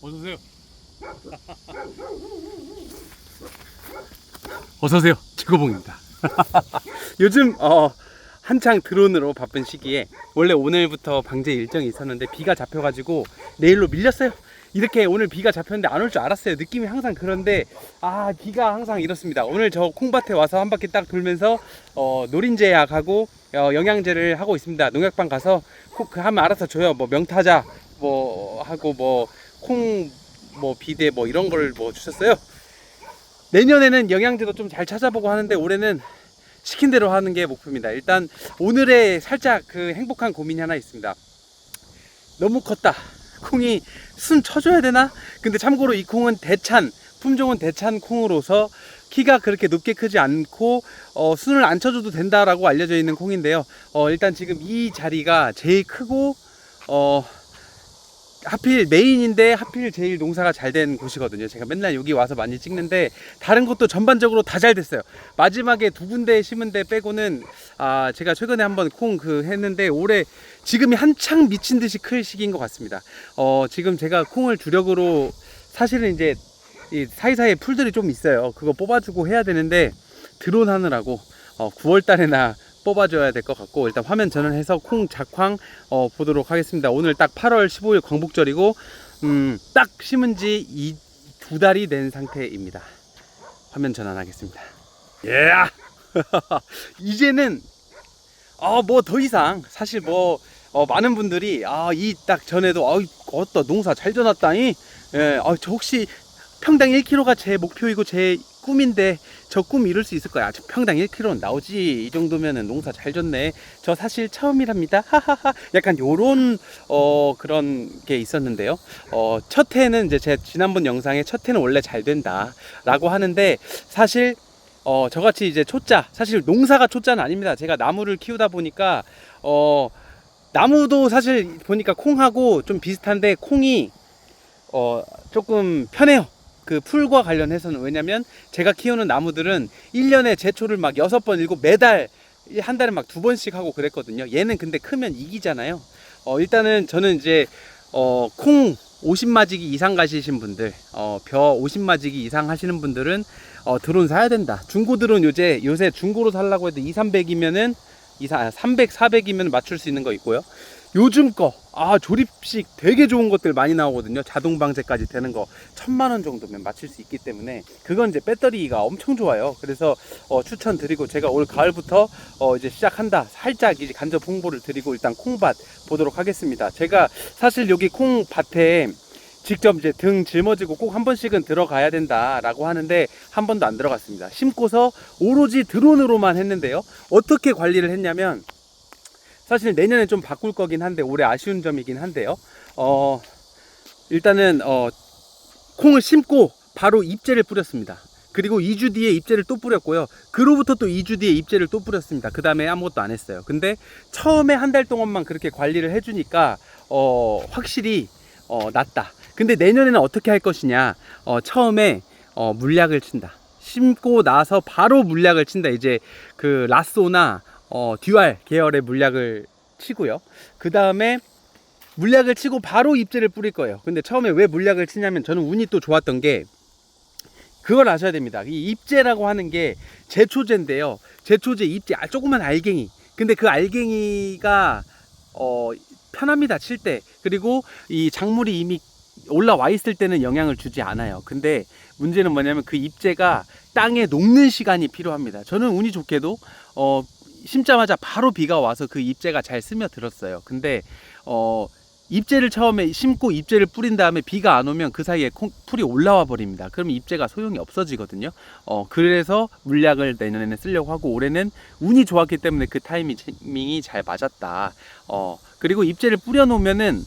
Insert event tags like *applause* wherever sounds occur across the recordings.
어서오세요. *laughs* 어서오세요. 최고봉입니다. *laughs* 요즘 어, 한창 드론으로 바쁜 시기에 원래 오늘부터 방제 일정이 있었는데 비가 잡혀가지고 내일로 밀렸어요. 이렇게 오늘 비가 잡혔는데 안 올 줄 알았어요. 느낌이 항상 그런데 아 비가 항상 이렇습니다. 오늘 저 콩밭에 와서 한 바퀴 딱 돌면서 어, 노린제약하고 어, 영양제를 하고 있습니다. 농약방 가서 콕 하면 알아서 줘요. 뭐 명타자 뭐 하고 뭐 콩 뭐 비대 뭐 이런 걸 뭐 주셨어요. 내년에는 영양제도 좀 잘 찾아보고 하는데 올해는 시킨 대로 하는 게 목표입니다. 일단 오늘의 살짝 그 행복한 고민이 하나 있습니다. 너무 컸다. 콩이 순 쳐줘야 되나? 근데 참고로 이 콩은 대찬, 품종은 대찬 콩으로서 키가 그렇게 높게 크지 않고 어, 순을 안 쳐줘도 된다라고 알려져 있는 콩인데요. 어, 일단 지금 이 자리가 제일 크고 어, 하필 메인인데 하필 제일 농사가 잘 된 곳이거든요. 제가 맨날 여기 와서 많이 찍는데 다른 곳도 전반적으로 다 잘 됐어요. 마지막에 두 군데 심은 데 빼고는 아 제가 최근에 한번 콩 그 했는데 올해 지금이 한창 미친 듯이 클 시기인 것 같습니다. 어 지금 제가 콩을 주력으로 사실은 이제 이 사이사이에 풀들이 좀 있어요. 그거 뽑아주고 해야 되는데 드론 하느라고 어 9월 달에나 뽑아줘야 될 것 같고 일단 화면 전환해서 콩 작황 어, 보도록 하겠습니다. 오늘 딱 8월 15일 광복절이고 음, 딱 심은 지 이 두 달이 된 상태입니다. 화면 전환하겠습니다. 예! *laughs* 이제는 어, 뭐 더 이상 사실 뭐 어, 많은 분들이 아, 이 딱 전에도 아, 어떠 농사 잘 져놨다니. 예, 아, 저 혹시 평당 1kg가 제 목표이고 제 꿈인데 저 꿈 이룰 수 있을 거야. 저 평당 1kg는 나오지. 이 정도면은 농사 잘 졌네. 저 사실 처음이랍니다. 하하하. 약간 요런 어 그런 게 있었는데요. 어첫 해는 이제 제 지난번 영상에 첫 해는 원래 잘 된다라고 하는데 사실 어 저같이 이제 초짜 사실 농사가 초짜는 아닙니다. 제가 나무를 키우다 보니까 어 나무도 사실 보니까 콩하고 좀 비슷한데 콩이 어 조금 편해요. 그 풀과 관련해서는 왜냐면 제가 키우는 나무들은 1년에 제초를 막 6번, 7 매달 한 달에 막 두 번씩 하고 그랬거든요. 얘는 근데 크면 이기잖아요. 어 일단은 저는 이제 어 콩 50마지기 이상 가시신 분들, 어, 벼 50마지기 이상 하시는 분들은 어, 드론 사야 된다. 중고 드론 요새 요새 중고로 살라고 해도 2, 300이면은 2, 300, 400이면 맞출 수 있는 거 있고요. 요즘 거, 아, 조립식 되게 좋은 것들 많이 나오거든요. 자동 방제까지 되는 거. 천만 원 정도면 맞출 수 있기 때문에. 그건 이제 배터리가 엄청 좋아요. 그래서, 어, 추천드리고, 제가 올 가을부터, 어, 이제 시작한다. 살짝 이제 간접 홍보를 드리고, 일단 콩밭 보도록 하겠습니다. 제가 사실 여기 콩밭에 직접 이제 등 짊어지고 꼭 한 번씩은 들어가야 된다라고 하는데 한 번도 안 들어갔습니다. 심고서 오로지 드론으로만 했는데요. 어떻게 관리를 했냐면 사실 내년에 좀 바꿀 거긴 한데 올해 아쉬운 점이긴 한데요. 어 일단은 어 콩을 심고 바로 잎제를 뿌렸습니다. 그리고 2주 뒤에 잎제를 또 뿌렸고요. 그로부터 또 2주 뒤에 잎제를 또 뿌렸습니다. 그 다음에 아무것도 안 했어요. 근데 처음에 한 달 동안만 그렇게 관리를 해주니까 어 확실히 어 낫다. 근데 내년에는 어떻게 할 것이냐? 어 처음에 어 물약을 친다. 심고 나서 바로 물약을 친다. 이제 그 라쏘나 어, 듀알 계열의 물약을 치고요. 그 다음에 물약을 치고 바로 잎제를 뿌릴 거예요. 근데 처음에 왜 물약을 치냐면 저는 운이 또 좋았던 게 그걸 아셔야 됩니다. 이 잎제라고 하는 게 제초제인데요. 제초제 잎제, 아, 조그만 알갱이. 근데 그 알갱이가 어, 편합니다. 칠 때. 그리고 이 작물이 이미 올라와 있을 때는 영향을 주지 않아요. 근데 문제는 뭐냐면 그 잎제가 땅에 녹는 시간이 필요합니다. 저는 운이 좋게도 어, 심자마자 바로 비가 와서 그 잎제가 잘 스며들었어요. 근데 어 잎제를 처음에 심고 잎제를 뿌린 다음에 비가 안 오면 그 사이에 콩, 풀이 올라와 버립니다. 그럼 잎제가 소용이 없어지거든요. 어 그래서 물약을 내년에는 쓰려고 하고 올해는 운이 좋았기 때문에 그 타이밍이 잘 맞았다. 어 그리고 잎제를 뿌려 놓으면은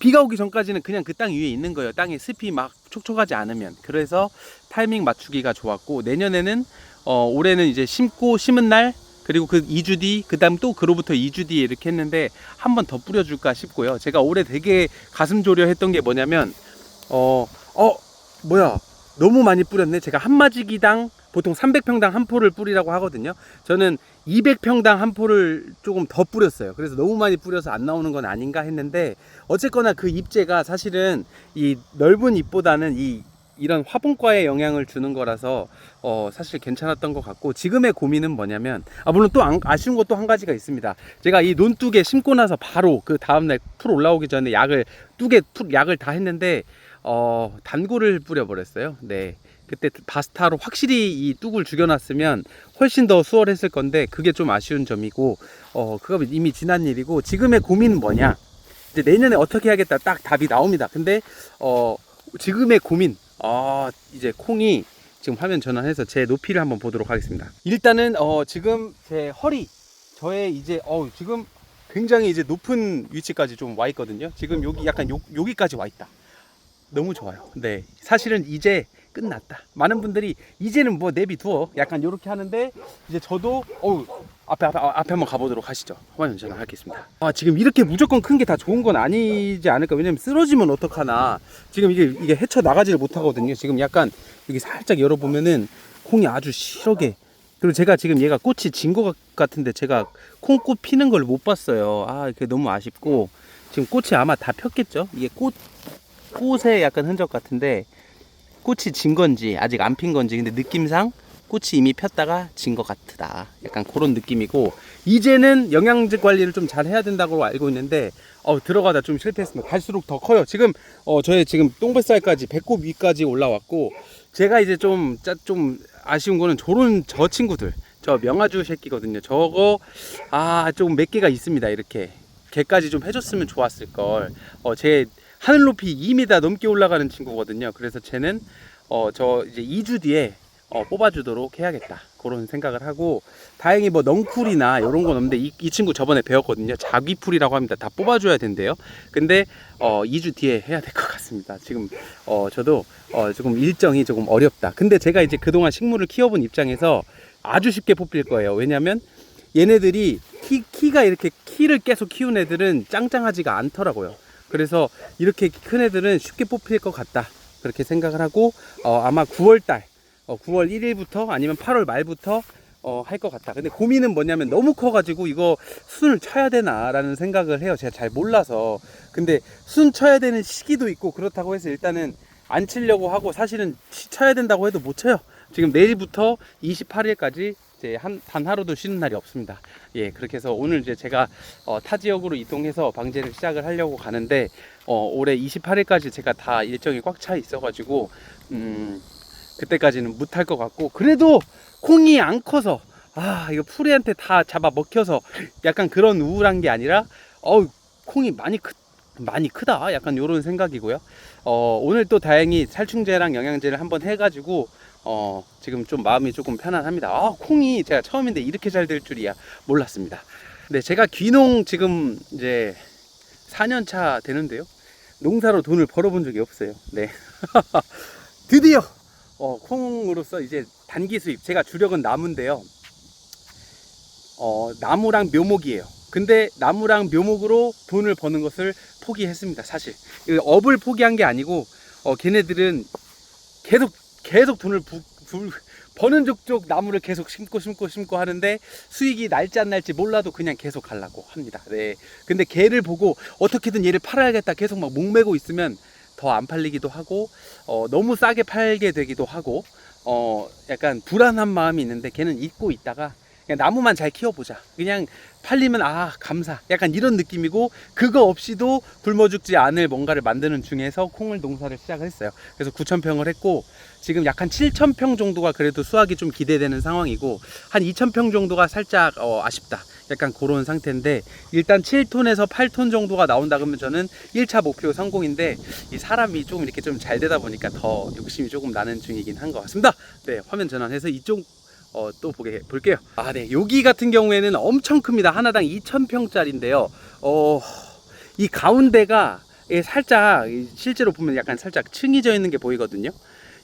비가 오기 전까지는 그냥 그 땅 위에 있는 거예요. 땅에 습이 막 촉촉하지 않으면. 그래서 타이밍 맞추기가 좋았고 내년에는 어 올해는 이제 심고 심은 날 그리고 그 2주 뒤, 그 다음 또 그로부터 2주 뒤에 이렇게 했는데 한 번 더 뿌려줄까 싶고요. 제가 올해 되게 가슴 졸여 했던 게 뭐냐면, 어, 어, 뭐야. 너무 많이 뿌렸네. 제가 한 마지기당 보통 300평당 한 포를 뿌리라고 하거든요. 저는 200평당 한 포를 조금 더 뿌렸어요. 그래서 너무 많이 뿌려서 안 나오는 건 아닌가 했는데 어쨌거나 그 잎제가 사실은 이 넓은 잎보다는 이 이런 화분과에 영향을 주는 거라서 어 사실 괜찮았던 것 같고 지금의 고민은 뭐냐면 아 물론 또 안- 아쉬운 것도 한 가지가 있습니다. 제가 이 논뚝에 심고 나서 바로 그 다음날 풀 올라오기 전에 약을 뚝에 풀 약을 다 했는데 어 단골을 뿌려버렸어요. 네. 그때 바스타로 확실히 이 뚝을 죽여놨으면 훨씬 더 수월했을 건데 그게 좀 아쉬운 점이고 어 그거 이미 지난 일이고 지금의 고민은 뭐냐 이제 내년에 어떻게 하겠다 딱 답이 나옵니다. 근데 어 지금의 고민 아 이제 콩이 지금 화면 전환해서 제 높이를 한번 보도록 하겠습니다. 일단은 어 지금 제 허리 저의 이제 어 지금 굉장히 이제 높은 위치까지 좀 와 있거든요. 지금 여기 약간 요, 여기까지 와 있다. 너무 좋아요. 네. 사실은 이제 끝났다. 많은 분들이 이제는 뭐 내비두어 약간 이렇게 하는데 이제 저도 어우 앞에 앞에 아, 앞에 한번 가보도록 하시죠. 화면 전환하겠습니다. 아 지금 이렇게 무조건 큰 게 다 좋은 건 아니지 않을까? 왜냐면 쓰러지면 어떡하나. 지금 이게 이게 헤쳐 나가지를 못하거든요. 지금 약간 여기 살짝 열어보면은 콩이 아주 실하게 그리고 제가 지금 얘가 꽃이 진 것 같은데 제가 콩꽃 피는 걸 못 봤어요. 아, 그게 너무 아쉽고 지금 꽃이 아마 다 폈겠죠? 이게 꽃 꽃의 약간 흔적 같은데 꽃이 진 건지 아직 안 핀 건지 근데 느낌상 꽃이 이미 폈다가 진 것 같다. 약간 그런 느낌이고 이제는 영양제 관리를 좀 잘 해야 된다고 알고 있는데 어 들어가다 좀 실패했습니다. 갈수록 더 커요. 지금 어 저의 지금 똥뱃살까지 배꼽 위까지 올라왔고 제가 이제 좀, 짜, 좀 아쉬운 거는 저런 저 친구들 저 명아주 새끼거든요. 저거 아좀 몇 개가 있습니다. 이렇게 개까지 좀 해줬으면 좋았을 걸. 어제 하늘 높이 2m 넘게 올라가는 친구거든요. 그래서 쟤는 어 저 이제 2주 뒤에 어, 뽑아주도록 해야겠다. 그런 생각을 하고 다행히 뭐 넝쿨이나 이런 건 없는데 이, 이 친구 저번에 배웠거든요. 자귀풀이라고 합니다. 다 뽑아줘야 된대요. 근데 어 2주 뒤에 해야 될 것 같습니다. 지금 어 저도 어 조금 일정이 조금 어렵다. 근데 제가 이제 그동안 식물을 키워본 입장에서 아주 쉽게 뽑힐 거예요. 왜냐면 얘네들이 키, 키가 이렇게 키를 계속 키운 애들은 짱짱하지가 않더라고요 그래서 이렇게 큰 애들은 쉽게 뽑힐 것 같다 그렇게 생각을 하고 어, 아마 9월달 어, 9월 1일부터 아니면 8월 말부터 어, 할 것 같다. 근데 고민은 뭐냐면 너무 커가지고 이거 순을 쳐야 되나라는 생각을 해요. 제가 잘 몰라서. 근데 순 쳐야 되는 시기도 있고 그렇다고 해서 일단은 안 치려고 하고 사실은 치- 쳐야 된다고 해도 못 쳐요. 지금 내일부터 28일까지 이제 한, 단 하루도 쉬는 날이 없습니다. 예, 그렇게 해서 오늘 이제 제가 어, 타 지역으로 이동해서 방제를 시작을 하려고 가는데 어, 올해 28일까지 제가 다 일정이 꽉 차 있어가지고 음, 그때까지는 못할 것 같고 그래도 콩이 안 커서 아 이거 풀이한테 다 잡아 먹혀서 약간 그런 우울한 게 아니라 어우 콩이 많이 크 많이 크다 약간 요런 생각이고요 어 오늘 또 다행히 살충제랑 영양제를 한번 해가지고 어 지금 좀 마음이 조금 편안합니다 아 콩이 제가 처음인데 이렇게 잘 될 줄이야 몰랐습니다 네 제가 귀농 지금 이제 4년 차 되는데요 농사로 돈을 벌어본 적이 없어요 네 *laughs* 드디어 어, 콩으로서 이제 단기 수입. 제가 주력은 나무인데요. 어, 나무랑 묘목이에요. 근데 나무랑 묘목으로 돈을 버는 것을 포기했습니다. 사실. 이 업을 포기한 게 아니고, 어, 걔네들은 계속, 계속 돈을 부, 부, 버는 족족 나무를 계속 심고 심고 심고 하는데 수익이 날지 안 날지 몰라도 그냥 계속 가려고 합니다. 네. 근데 걔를 보고 어떻게든 얘를 팔아야겠다 계속 막 목매고 있으면 더 안 팔리기도 하고 어, 너무 싸게 팔게 되기도 하고 어, 약간 불안한 마음이 있는데 걔는 잊고 있다가 그냥 나무만 잘 키워보자. 그냥 팔리면 아 감사. 약간 이런 느낌이고 그거 없이도 굶어 죽지 않을 뭔가를 만드는 중에서 콩을 농사를 시작을 했어요. 그래서 9천 평을 했고 지금 약 한 7천 평 정도가 그래도 수확이 좀 기대되는 상황이고 한 2천 평 정도가 살짝 어, 아쉽다. 약간 그런 상태인데 일단 7톤에서 8톤 정도가 나온다 그러면 저는 1차 목표 성공인데 이 사람이 좀 이렇게 좀 잘 되다 보니까 더 욕심이 조금 나는 중이긴 한 것 같습니다. 네, 화면 전환해서 이쪽 어, 또 보게 볼게요. 아, 네. 여기 같은 경우에는 엄청 큽니다. 하나당 2,000평짜리인데요. 어, 이 가운데가 예, 살짝 이 실제로 보면 약간 살짝 층이 져 있는 게 보이거든요.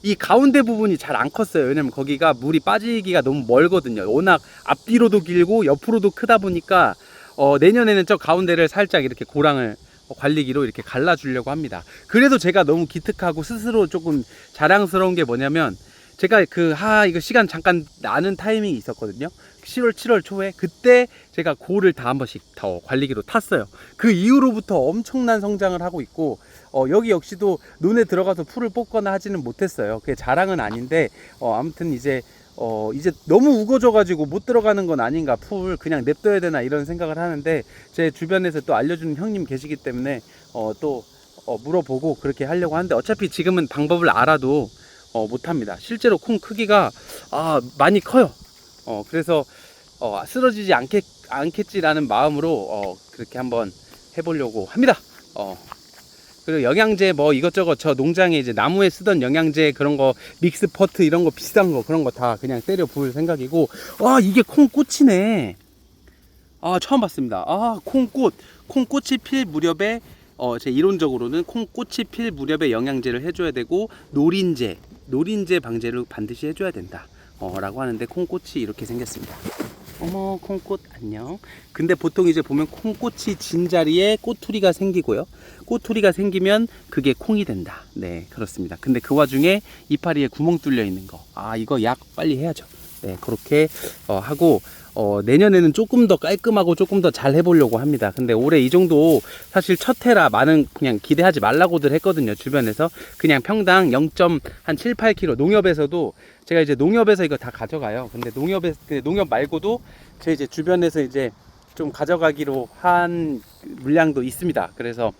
이 가운데 부분이 잘 안 컸어요. 왜냐면 거기가 물이 빠지기가 너무 멀거든요. 워낙 앞뒤로도 길고 옆으로도 크다 보니까 어, 내년에는 저 가운데를 살짝 이렇게 고랑을 관리기로 이렇게 갈라주려고 합니다. 그래도 제가 너무 기특하고 스스로 조금 자랑스러운 게 뭐냐면 제가 그 하 이거 시간 잠깐 나는 타이밍이 있었거든요. 10월 7월 초에 그때 제가 고를 다 한 번씩 더 관리기로 탔어요. 그 이후로부터 엄청난 성장을 하고 있고 어, 여기 역시도 논에 들어가서 풀을 뽑거나 하지는 못했어요. 그게 자랑은 아닌데 어, 아무튼 이제 어, 이제 너무 우거져가지고 못 들어가는 건 아닌가 풀 그냥 냅둬야 되나 이런 생각을 하는데 제 주변에서 또 알려주는 형님 계시기 때문에 어, 또 어, 물어보고 그렇게 하려고 하는데 어차피 지금은 방법을 알아도 어, 못합니다. 실제로 콩 크기가 아, 많이 커요. 어, 그래서 어, 쓰러지지 않겠, 않겠지라는 마음으로 어, 그렇게 한번 해보려고 합니다. 어, 그리고 영양제 뭐 이것저것 저 농장에 이제 나무에 쓰던 영양제 그런 거 믹스 퍼트 이런 거 비싼 거 그런 거 다 그냥 때려 부을 생각이고 와 이게 콩꽃이네 아 처음 봤습니다 아 콩꽃 콩꽃이 필 무렵에 어 제 이론적으로는 콩꽃이 필 무렵에 영양제를 해줘야 되고 노린제 노린제 방제를 반드시 해줘야 된다. 어 라고 하는데 콩꽃이 이렇게 생겼습니다. 어머 콩꽃 안녕. 근데 보통 이제 보면 콩꽃이 진 자리에 꼬투리가 생기고요. 꼬투리가 생기면 그게 콩이 된다. 네 그렇습니다. 근데 그 와중에 이파리에 구멍 뚫려 있는 거 아 이거 약 빨리 해야죠 네 그렇게 어, 하고 어, 내년에는 조금 더 깔끔하고 조금 더 잘 해보려고 합니다. 근데 올해 이 정도 사실 첫 해라 많은 그냥 기대하지 말라고들 했거든요. 주변에서 그냥 평당 0.7, 8kg 농협에서도 제가 이제 농협에서 이거 다 가져가요. 근데 농협에 그 농협 말고도 제 이제 주변에서 이제 좀 가져가기로 한 물량도 있습니다. 그래서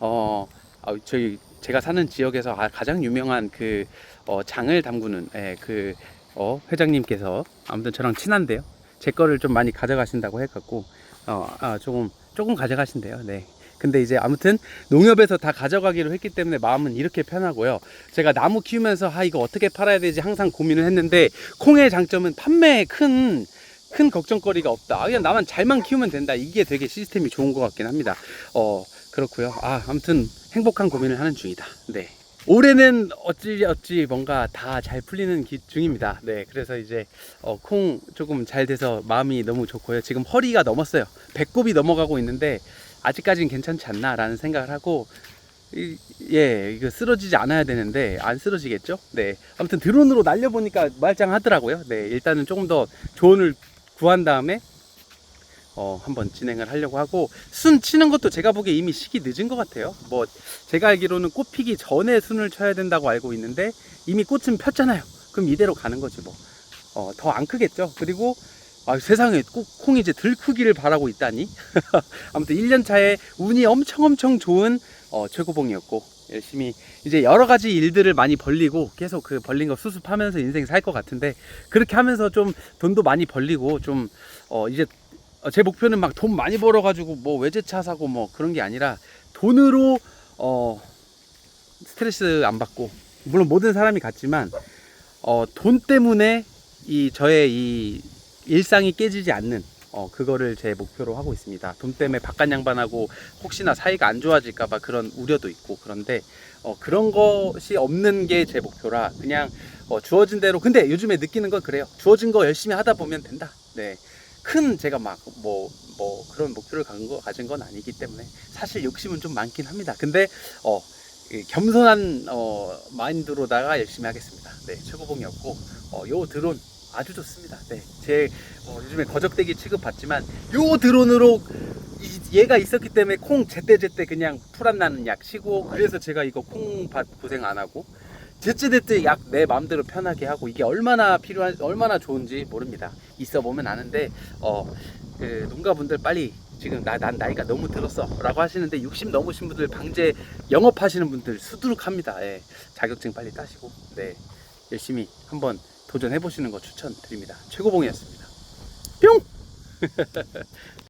어 아, 저희 제가 사는 지역에서 아, 가장 유명한 그 어, 장을 담그는 예, 그 어, 회장님께서 아무튼 저랑 친한데요. 제 거를 좀 많이 가져가신다고 해갖고 어, 아, 조금 조금 가져가신대요. 네. 근데 이제 아무튼 농협에서 다 가져가기로 했기 때문에 마음은 이렇게 편하고요. 제가 나무 키우면서 아 이거 어떻게 팔아야 되지 항상 고민을 했는데 콩의 장점은 판매에 큰큰 걱정거리가 없다. 아, 그냥 나만 잘만 키우면 된다. 이게 되게 시스템이 좋은 것 같긴 합니다. 어 그렇고요. 아 아무튼 행복한 고민을 하는 중이다. 네. 올해는 어찌 어찌 뭔가 다 잘 풀리는 기- 중입니다. 네, 그래서 이제 어, 콩 조금 잘 돼서 마음이 너무 좋고요. 지금 허리가 넘었어요. 배꼽이 넘어가고 있는데 아직까지는 괜찮지 않나라는 생각을 하고 이, 예, 이거 쓰러지지 않아야 되는데 안 쓰러지겠죠? 네, 아무튼 드론으로 날려보니까 말짱하더라고요. 네, 일단은 조금 더 조언을 구한 다음에 어, 한번 진행을 하려고 하고 순 치는 것도 제가 보기에 이미 시기 늦은 것 같아요. 뭐 제가 알기로는 꽃 피기 전에 순을 쳐야 된다고 알고 있는데 이미 꽃은 폈잖아요. 그럼 이대로 가는 거지 뭐. 어, 더 안 크겠죠. 그리고 아, 세상에 꼭 콩이 이제 들 크기를 바라고 있다니. *laughs* 아무튼 1년 차에 운이 엄청 엄청 좋은 어, 최고봉이었고 열심히 이제 여러 가지 일들을 많이 벌리고 계속 그 벌린 거 수습하면서 인생 살 것 같은데 그렇게 하면서 좀 돈도 많이 벌리고 좀 어, 이제 어, 제 목표는 막 돈 많이 벌어가지고 뭐 외제차 사고 뭐 그런 게 아니라 돈으로 어 스트레스 안 받고 물론 모든 사람이 같지만 어 돈 때문에 이 저의 이 일상이 깨지지 않는 어 그거를 제 목표로 하고 있습니다. 돈 때문에 바깥 양반하고 혹시나 사이가 안 좋아질까봐 그런 우려도 있고 그런데 어 그런 것이 없는 게 제 목표라 그냥 어 주어진 대로 근데 요즘에 느끼는 건 그래요. 주어진 거 열심히 하다 보면 된다. 네. 큰 제가 막뭐뭐 그런 목표를 가진 거 가진 건 아니기 때문에 사실 욕심은 좀 많긴 합니다. 근데 어이 겸손한 어 마인드로다가 열심히 하겠습니다. 네 최고봉이었고 어 요 드론 아주 좋습니다. 네 제 어, 요즘에 거적대기 취급받지만 요 드론으로 이- 얘가 있었기 때문에 콩 제때 제때 그냥 풀 안 나는 약 치고 그래서 제가 이거 콩밭 고생 안 하고 제때제때 약내 마음대로 편하게 하고 이게 얼마나 필요한 얼마나 좋은지 모릅니다. 있어 보면 아는데 어 그 농가분들 빨리 지금 나, 난 나이가 너무 들었어 라고 하시는데 60 넘으신 분들 방제 영업하시는 분들 수두룩합니다. 예. 자격증 빨리 따시고 네 열심히 한번 도전해 보시는 거 추천드립니다. 최고봉이었습니다. 뿅! *laughs*